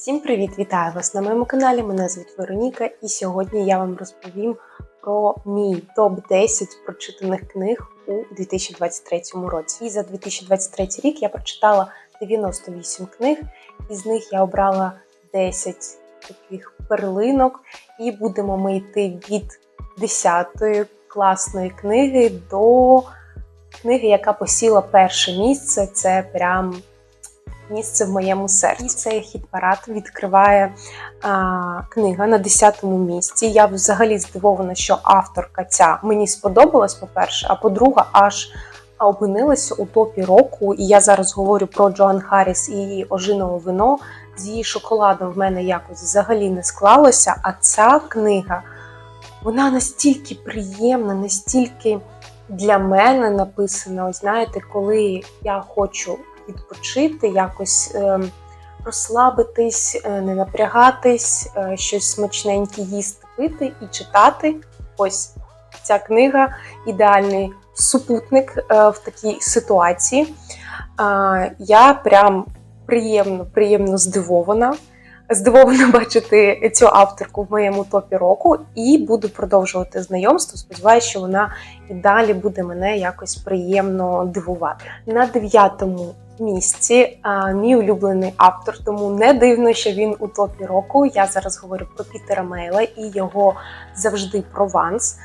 Всім привіт! Вітаю вас на моєму каналі. Мене звуть Вероніка, і сьогодні я вам розповім про мій топ-10 прочитаних книг у 2023 році. І за 2023 рік я прочитала 98 книг, із них я обрала 10 таких перлинок, і будемо ми йти від 10-ї класної книги до книги, яка посіла перше місце. Це прям місце в моєму серці. І цей хіт-парад відкриває а, книга на 10-му місці. Я взагалі здивована, що авторка ця мені сподобалась, по-перше, а по-друге, аж опинилася у топі року. І я зараз говорю про Джоан Харріс і її ожинове вино. З її шоколадом в мене якось взагалі не склалося. А ця книга вона настільки приємна, настільки для мене написана. Знаєте, коли я хочу відпочити, якось е, розслабитись, е, не напрягатись, е, щось смачненьке їсти, пити і читати. Ось ця книга ідеальний супутник в такій ситуації. Я прям приємно, приємно здивована. Здивована бачити цю авторку в моєму топі року і буду продовжувати знайомство. Сподіваюся, що вона і далі буде мене якось приємно дивувати. На дев'ятому місці а, мій улюблений автор, тому не дивно, що він у топі року. Я зараз говорю про Пітера Мейла і його завжди прованс.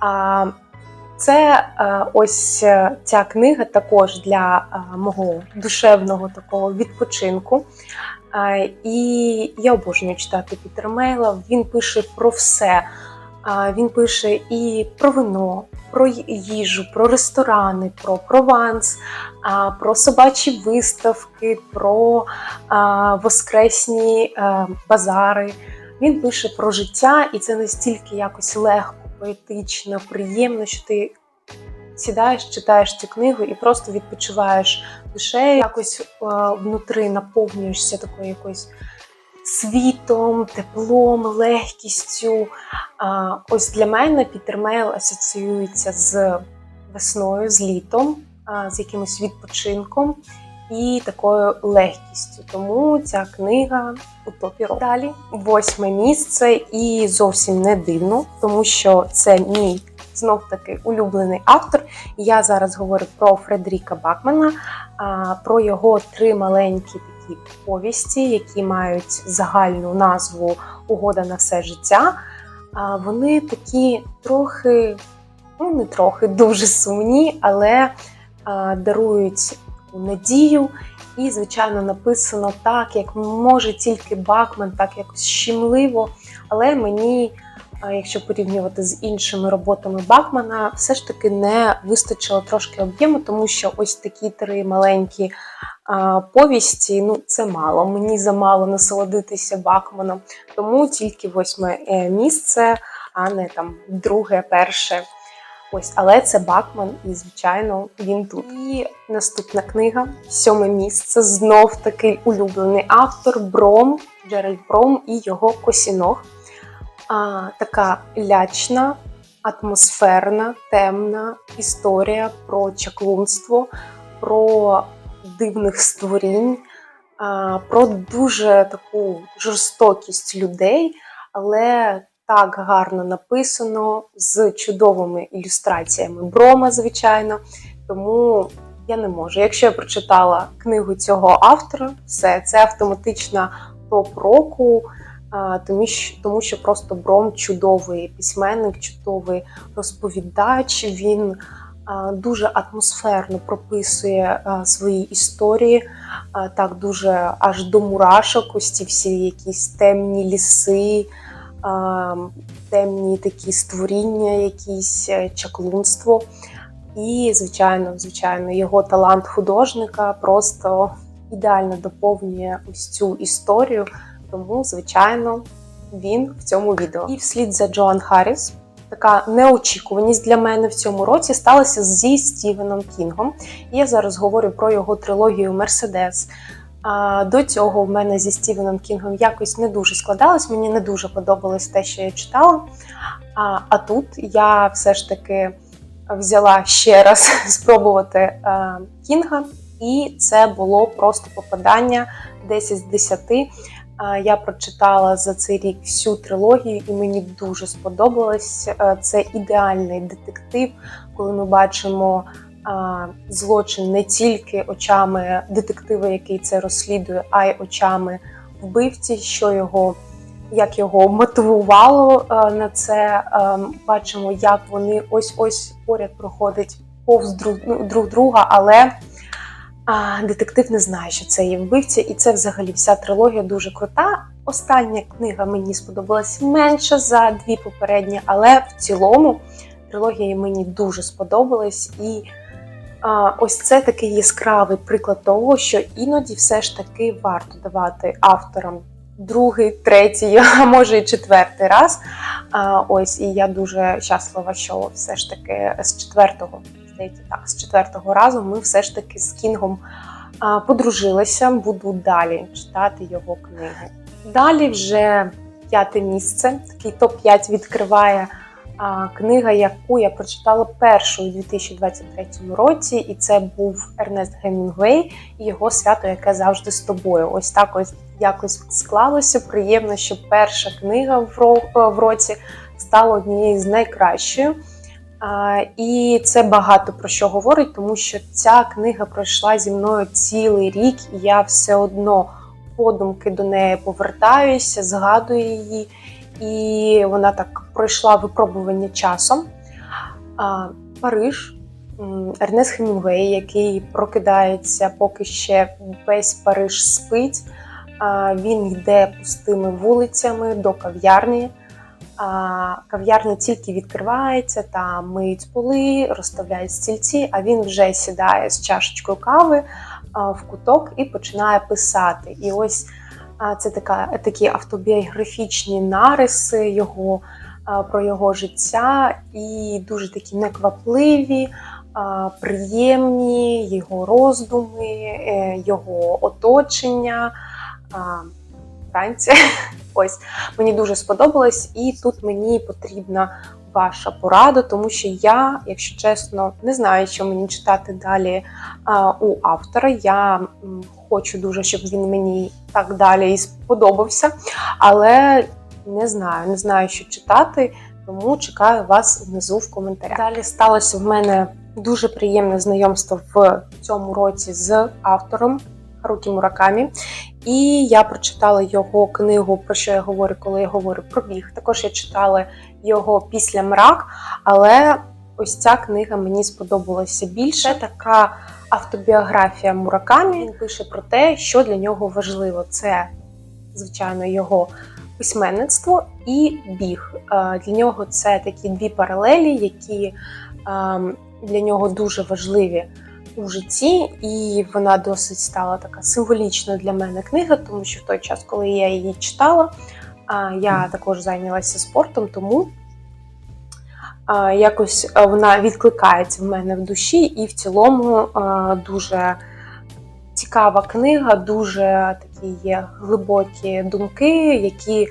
А, це ось е, ця книга також для мого душевного такого відпочинку. І я обожнюю читати Пітера Мейла. Він пише про все. Він пише і про вино, про їжу, про ресторани, про прованс, про собачі виставки, про воскресні базари. Він пише про життя, і це настільки якось легко, поетично, приємно, що ти сідаєш, читаєш цю книгу і просто відпочиваєш душею, якось а, внутри наповнюєшся такою якоюсь світом, теплом, легкістю. А, Ось для мене Пітер Мейл асоціюється з весною, з літом, а, з якимось відпочинком і такою легкістю. Тому ця книга у топі року. Далі восьме місце, і зовсім не дивно, тому що це мій. Знов таки улюблений автор. Я зараз говорю про Фредеріка Бакмана, про його три маленькі такі повісті, які мають загальну назву Угода на все життя. Вони такі трохи, ну не трохи, дуже сумні, але дарують надію. І, звичайно, написано так, як може тільки Бакман, так якось щемливо. Але мені, якщо порівнювати з іншими роботами Бакмана, все ж таки не вистачило трошки об'єму, тому що ось такі три маленькі повісті ну це мало. Мені замало насолодитися Бакманом, тому тільки восьме е, місце, а не там друге, перше. Ось, але це Бакман, і, звичайно, він тут. І наступна книга, сьоме місце. Знов такий улюблений автор Бром, Джеральд Бром і його Косіног. А, Така лячна, атмосферна, темна історія про чаклунство, про дивних створінь, а, про дуже таку жорстокість людей, але так гарно написано з чудовими ілюстраціями Брома, звичайно. Тому я не можу. Якщо я прочитала книгу цього автора, все це автоматична топ року, тому що, просто Бром чудовий письменник, чудовий розповідач. Він дуже атмосферно прописує свої історії, так дуже аж до мурашок, ось ці всі якісь темні ліси темні такі створіння, якісь е, чаклунство. І, звичайно, звичайно, його талант художника просто ідеально доповнює ось цю історію. Тому, звичайно, він в цьому відео. І вслід за Джоан Харріс, така неочікуваність для мене в цьому році сталася зі Стівеном Кінгом. Я зараз говорю про його трилогію Мерседес. До цього в мене зі Стівеном Кінгом якось не дуже складалось, мені не дуже подобалось те, що я читала. А а тут я все ж таки взяла ще раз спробувати Кінга, і це було просто попадання 10 з 10. Я прочитала за цей рік всю трилогію, і мені дуже сподобалось. Е, Це ідеальний детектив, коли ми бачимо злочин не тільки очами детектива, який це розслідує, а й очами вбивці, що його. Як його мотивувало е, на це, Е, бачимо, як вони ось ось поряд проходять повз друг, ну, друг друга, але а, детектив не знає, що це є вбивця, і це взагалі вся трилогія дуже крута. Остання книга мені сподобалась менше за дві попередні, але в цілому трилогія мені дуже сподобалась. І а, ось це такий яскравий приклад того, що іноді все ж таки варто давати авторам другий, третій, а може і четвертий раз. А, ось і я дуже щаслива, що все ж таки з четвертого, здається, так, з четвертого разу ми все ж таки з Кінгом подружилися. Буду далі читати його книги. Далі вже п'яте місце. Такий топ-5 відкриває книга, яку я прочитала першу у 2023 році, і це був Ернест Гемінгвей і його свято, яке завжди з тобою. Ось так ось якось склалося. Приємно, що перша книга в в році стала однією з найкращою. І це багато про що говорить, тому що ця книга пройшла зі мною цілий рік, і я все одно подумки до неї повертаюся, згадую її, і вона так пройшла випробування часом. Париж, Ернест Хемінгуей, який прокидається, поки ще весь Париж спить. Він йде пустими вулицями до кав'ярні. Кав'ярня тільки відкривається, там миють поли, розставляють стільці, а він вже сідає з чашечкою кави в куток і починає писати. І ось це така, такі автобіографічні нариси його, про його життя, і дуже такі неквапливі, приємні його роздуми, е, його оточення. а, Франція. Ось мені дуже сподобалось, і тут мені потрібна ваша порада, тому що я, якщо чесно, не знаю, що мені читати далі у автора. Я хочу дуже, щоб він мені так далі і сподобався, але не знаю, не знаю, що читати, тому чекаю вас внизу в коментарях. Далі сталося в мене дуже приємне знайомство в цьому році з автором Харукі Муракамі. І я прочитала його книгу, про що я говорю, коли я говорю про біг. Також я читала його після мрак, але ось ця книга мені сподобалася більше. Така автобіографія Муракамі. Він пише про те, що для нього важливо. Це, звичайно, його письменництво і біг. Для нього це такі дві паралелі, які ем, для нього дуже важливі у житті, і вона досить стала така символічна для мене книга, тому що в той час, коли я її читала, я також зайнялася спортом, тому якось вона відкликається в мене в душі, і в цілому дуже цікава книга, дуже такі є глибокі думки, які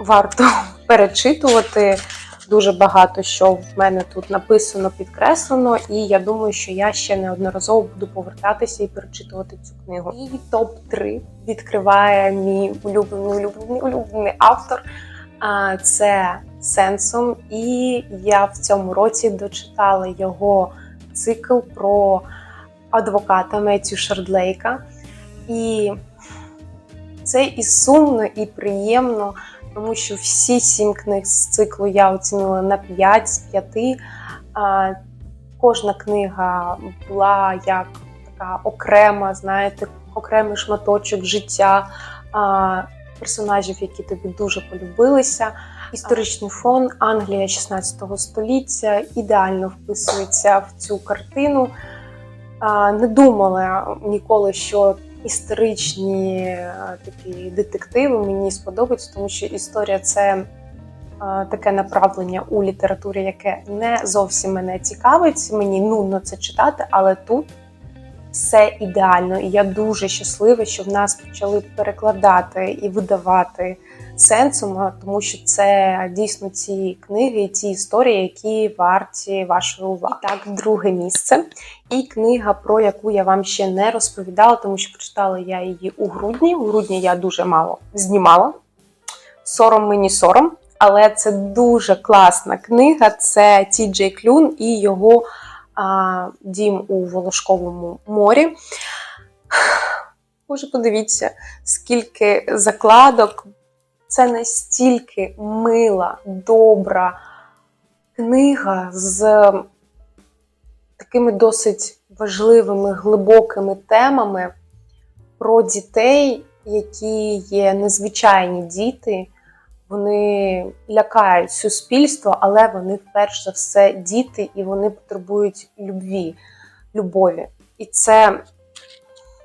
варто перечитувати дуже багато що в мене тут написано, підкреслено, і я думаю, що я ще неодноразово буду повертатися і перечитувати цю книгу. І топ 3 відкриває мій улюблений улюблений улюблений автор. А це сенсом. І я в цьому році дочитала його цикл про адвоката Меттю Шардлейка. І це і сумно, і приємно тому що всі сім книг з циклу я оцінила на 5 з 5. Кожна книга була як така окрема, знаєте, окремий шматочок життя персонажів, які тобі дуже полюбилися. Історичний фон Англія 16 століття ідеально вписується в цю картину. Не думала ніколи, що історичні е, такі детективи мені сподобаються, тому що історія це е, таке направлення у літературі, яке не зовсім мене цікавить. Мені нудно це читати, але тут все ідеально. І я дуже щаслива, що в нас почали перекладати і видавати сенсом, тому що це дійсно ті книги, ті історії, які варті вашої уваги. І так, друге місце. І книга, про яку я вам ще не розповідала, тому що прочитала я її у грудні. У грудні я дуже мало знімала. Сором мені сором. Але це дуже класна книга. Це Ті Джей Клюн і його а, дім у Волошковому морі. Боже, подивіться, скільки закладок. Це настільки мила, добра книга з такими досить важливими, глибокими темами про дітей, які є незвичайні діти. Вони лякають суспільство, але вони перш за все діти, і вони потребують любві, любові. І це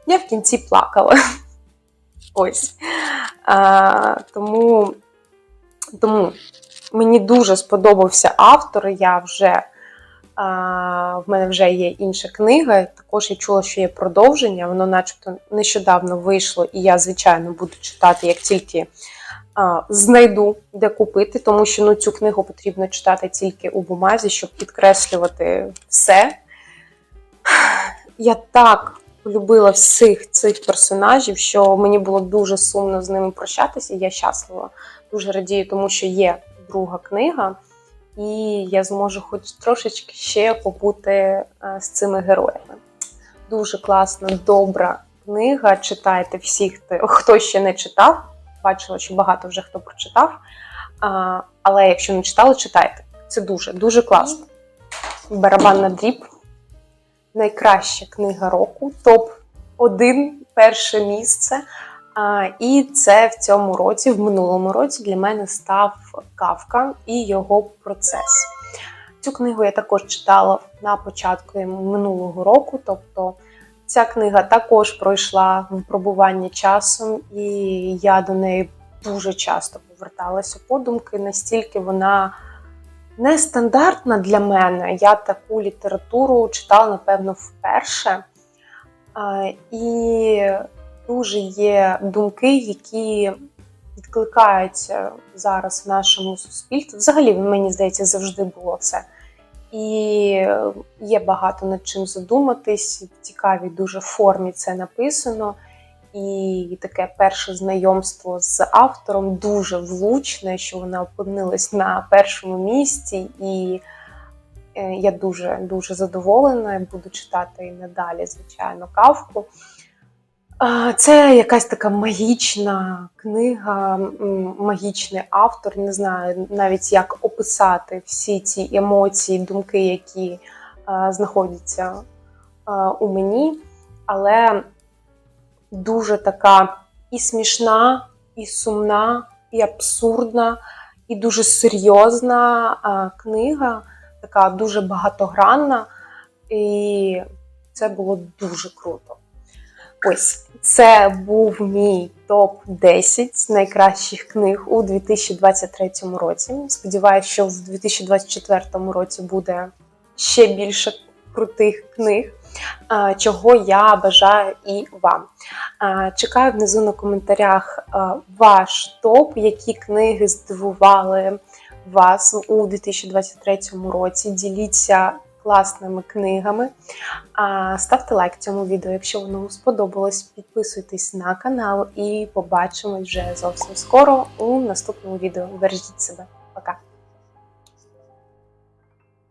я в кінці плакала. Ось. А, Тому тому мені дуже сподобався автор. Я вже а, В мене вже є інша книга. Також я чула, що є продовження. Воно, начебто, нещодавно вийшло, і я, звичайно, буду читати, як тільки а, знайду, де купити, тому що ну, цю книгу потрібно читати тільки у бумазі, щоб підкреслювати все. Я так полюбила всіх цих персонажів, що мені було дуже сумно з ними прощатися. Я щаслива, дуже радію, тому що є друга книга, і я зможу хоч трошечки ще побути е, з цими героями. Дуже класна, добра книга. Читайте всіх, хто ще не читав. Бачила, що багато вже хто прочитав. Але якщо не читали, читайте. Це дуже дуже класно. Барабан на дріб найкраща книга року, топ-1 перше місце. І це в цьому році, в минулому році, для мене став Кавка і його процес. Цю книгу я також читала на початку минулого року. Тобто ця книга також пройшла випробування часом, і я до неї дуже часто поверталася подумки, настільки вона нестандартна для мене. Я таку літературу читала, напевно, вперше. І дуже є думки, які відкликаються зараз в нашому суспільстві. Взагалі, мені здається, завжди було це. І є багато над чим задуматись, в цікавій дуже формі це написано. І таке перше знайомство з автором дуже влучне, що вона опинилась на першому місці, і е, я дуже дуже задоволена. Буду читати і надалі, звичайно, кавку. Це якась така магічна книга, магічний автор. Не знаю навіть як описати всі ці емоції, думки, які знаходяться у мені. Але дуже така і смішна, і сумна, і абсурдна, і дуже серйозна книга, така дуже багатогранна. І це було дуже круто. Ось це був мій топ-10 найкращих книг у 2023 році. Сподіваюся, що в 2024 році буде ще більше крутих книг чого я бажаю і вам. Чекаю внизу на коментарях ваш топ, які книги здивували вас у 2023 році. Діліться класними книгами. Ставте лайк цьому відео, якщо воно сподобалось. Підписуйтесь на канал і побачимось вже зовсім скоро у наступному відео. Бережіть себе!